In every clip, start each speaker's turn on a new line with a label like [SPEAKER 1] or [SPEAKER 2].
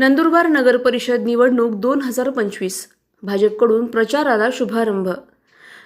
[SPEAKER 1] नंदुरबार नगरपरिषद निवडणूक दोन हजार पंचवीस. भाजपकडून प्रचाराला शुभारंभ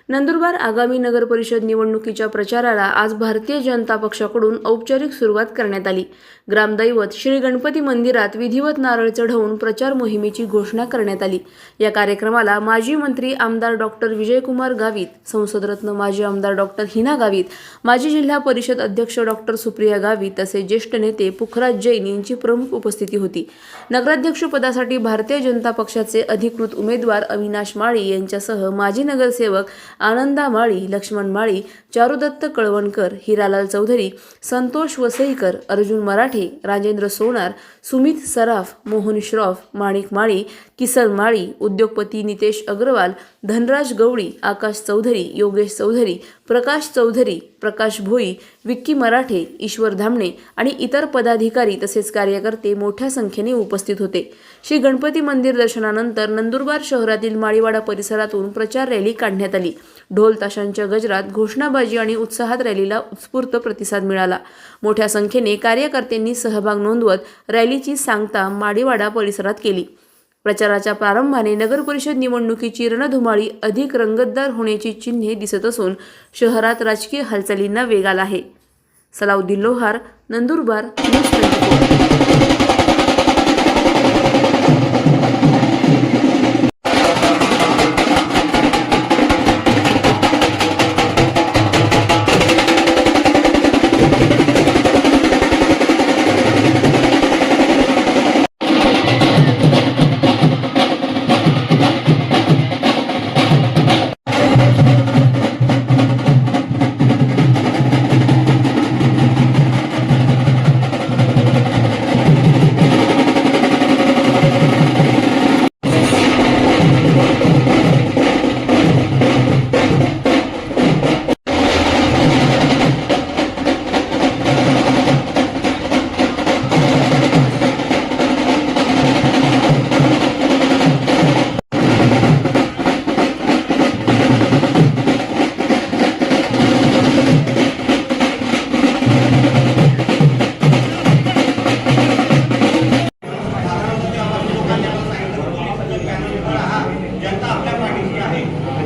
[SPEAKER 1] नंदुरबार आगामी नगरपरिषद निवडणुकीच्या प्रचाराला आज भारतीय जनता पक्षाकडून औपचारिक सुरुवात करण्यात आली. ग्रामदैवत श्री गणपती मंदिरात विधिवत नारळ चढवून प्रचार मोहिमेची घोषणा करण्यात आली. या कार्यक्रमाला माजी मंत्री आमदार डॉक्टर विजयकुमार गावित संसदरत्न माजी आमदार डॉक्टर हिना गावित माजी जिल्हा परिषद अध्यक्ष डॉक्टर सुप्रिया गावित तसेच ज्येष्ठ नेते पुखराज जैन यांची प्रमुख उपस्थिती होती. नगराध्यक्षपदासाठी भारतीय जनता पक्षाचे अधिकृत उमेदवार अविनाश माळी यांच्यासह माजी नगरसेवक आनंदा माळी लक्ष्मण माळी चारुदत्त कळवणकर हिरालाल चौधरी संतोष वसईकर अर्जुन मराठे राजेंद्र सोनार सुमित सराफ मोहन श्रॉफ माणिक माळी किसन माळी उद्योगपती नितेश अग्रवाल धनराज गवळी आकाश चौधरी योगेश चौधरी प्रकाश चौधरी प्रकाश भोई विक्की मराठे ईश्वर धामणे आणि इतर पदाधिकारी तसेच कार्यकर्ते मोठ्या संख्येने उपस्थित होते. श्री गणपती मंदिर दर्शनानंतर नंदुरबार शहरातील माळीवाडा परिसरातून प्रचार रॅली काढण्यात आली. ढोल ताशांच्या गजरात घोषणाबाजी आणि उत्साहात रॅलीला उत्स्फूर्त प्रतिसाद मिळाला. मोठ्या संख्येने कार्यकर्त्यांनी सहभाग नोंदवत रॅलीची सांगता माळीवाडा परिसरात केली. प्रचाराच्या प्रारंभाने नगर परिषद निवडणुकीची रणधुमाळी अधिक रंगतदार होण्याची चिन्हे दिसत असून शहरात राजकीय हालचालींना वेग आला आहे. सलाउद्दीन लोहार नंदुरबार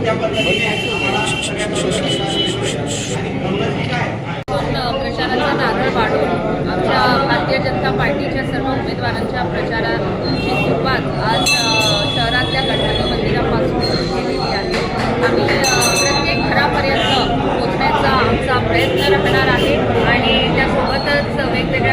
[SPEAKER 2] आपण प्रचाराचा नारळ वाढवून आमच्या भारतीय जनता पार्टीच्या सर्व उमेदवारांच्या प्रचाराची सुरुवात आज शहरातल्या गणपती मंदिरापासून केलेली आहे. आम्ही प्रत्येक घरापर्यंत पोचण्याचा आमचा प्रयत्न राहणार आहे आणि त्यासोबतच वेगवेगळ्या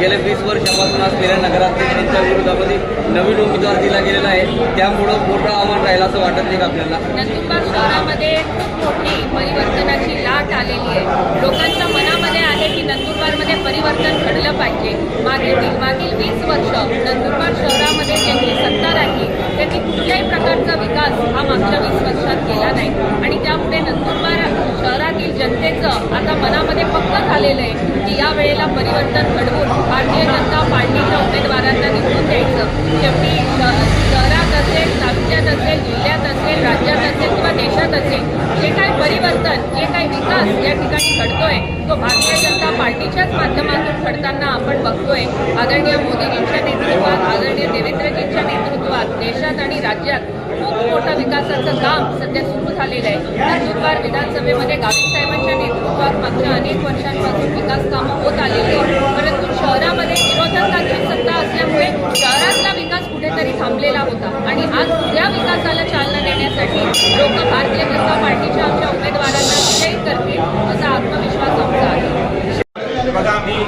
[SPEAKER 3] गेल्या वीस वर्षापासून असलेल्या नगराध्यक्षांच्या विरोधामध्ये नवीन उमेदवार दिला गेलेला आहे. त्यामुळं मोठं आव्हान राहील असं वाटत नाही का आपल्याला?
[SPEAKER 2] नंदुरबार शहरामध्ये खूप मोठी परिवर्तनाची लाट आलेली आहे. लोकांच्या मनामध्ये आहे की नंदुरबारमध्ये परिवर्तन घडलं पाहिजे. मागील मागील वीस वर्ष नंदुरबार शहरामध्ये त्यांनी कुठल्याही प्रकारचा विकास हा मागच्या वीस वर्षात केला नाही. आणि त्यामुळे नंदुरबार शहरातील जनतेचं आता मनामध्ये पक्क झालेलं आहे की या वेळेला परिवर्तन घडवून भारतीय जनता पार्टीच्या उमेदवारांना निवडून द्यायचं. शेवटी शहरात असेल तालुक्यात असेल जिल्ह्यात असेल राज्यात असेल किंवा देशात असेल जे काही परिवर्तन जे काही विकास या ठिकाणी घडतोय तो भारतीय जनता पार्टीच्याच माध्यमातून घडताना आपण बघतोय. आदरणीय मोदीजींच्या नेतृत्वात आदरणीय देवेंद्र राज्यात खूप मोठं विकासाचं काम सध्या सुरू झालेलं आहे. नंदुरबार विधानसभेमध्ये गावित साहेबांच्या नेतृत्वात मागच्या अनेक वर्षांपासून विकास कामं होत आलेली आहे परंतु शहरामध्ये विरोधकांची सत्ता असल्यामुळे शहरातला विकास कुठेतरी थांबलेला होता आणि आज त्या विकासाला चालना देण्यासाठी लोक भारतीय जनता पार्टीच्या आमच्या उमेदवारांना विजयी करतील असा आत्मविश्वास आमचा आहे
[SPEAKER 4] बघा आम्ही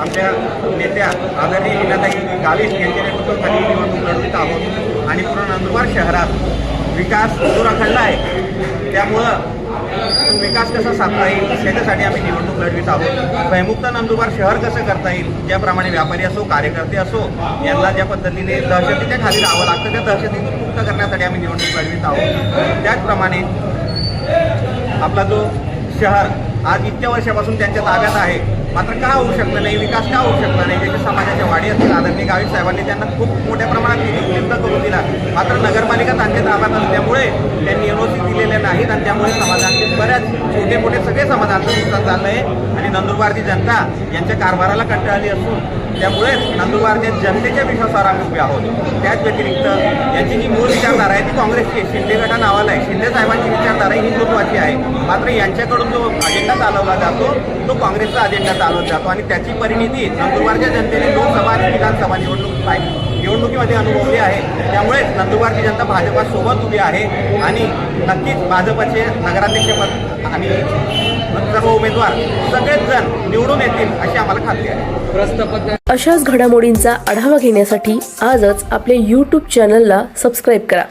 [SPEAKER 4] आमच्या नेत्या आदरणीय लीलाताई गावित यांच्या नेतृत्वाखाली निवडणूक लढवित आहोत आणि पूर्ण नंदुरबार शहरात विकास दुराखडला आहे. त्यामुळं विकास कसा साधता येईल त्याच्यासाठी आम्ही निवडणूक लढवीत आहोत. भयमुक्त नंदुरबार शहर कसं करता येईल ज्याप्रमाणे व्यापारी असो कार्यकर्ते असो यांना ज्या पद्धतीने दहशतीच्या खाली राहावं लागतं त्या दहशतीतून मुक्त करण्यासाठी आम्ही निवडणूक लढवीत आहोत. त्याचप्रमाणे आपला जो शहर आज इतक्या वर्षापासून त्यांच्या ताब्यात आहे. मात्र का होऊ शकलं नाही? विकास का होऊ शकला नाही? त्याच्या समाजाच्या वाढी असतील आदरणीय गावित साहेबांनी त्यांना खूप मोठ्या प्रमाणात निधी उपलब्ध करून दिला. मात्र नगरपालिका त्यांच्या ताब्यात असल्यामुळे त्यांनी एन आहेत आणि त्यामुळे समाजाचे बऱ्याच छोटे मोठे सगळे समाजाचं नुकसान झालं आहे आणि नंदुरबारची जनता यांच्या कारभाराला कंटाळली असून त्यामुळेच नंदुरबारच्या जनतेच्या विश्वासावर आम्ही उभे आहोत. त्याच व्यतिरिक्त यांची जी मूळ विचारधारा आहे ती काँग्रेसची शिंदे गटा नावाला आहे. शिंदे साहेबांची विचारधारा ही हिंदुत्वाची आहे. मात्र यांच्याकडून जो अजेंडा चालवला जातो तो काँग्रेसचा अजेंडा चालवला जातो. आणि त्याची परिणिती नंदुरबारच्या जनतेने लोकसभा आणि विधानसभा निवडणूक पाहिजे निवडणुकीमध्ये अनुभवली आहे. त्यामुळेच नंदुरबारची जनता भाजपासोबत उभी आहे. आणि नक्कीच भाजपचे नगराध्यक्षपद आणि सर्व उमेदवार सगळेच जण निवडून येतील अशी आम्हाला खात्री आहे.
[SPEAKER 1] अशाच घडामोडींचा आढावा घेण्यासाठी आजच आपल्या यूट्यूब चॅनलला सबस्क्राईब करा.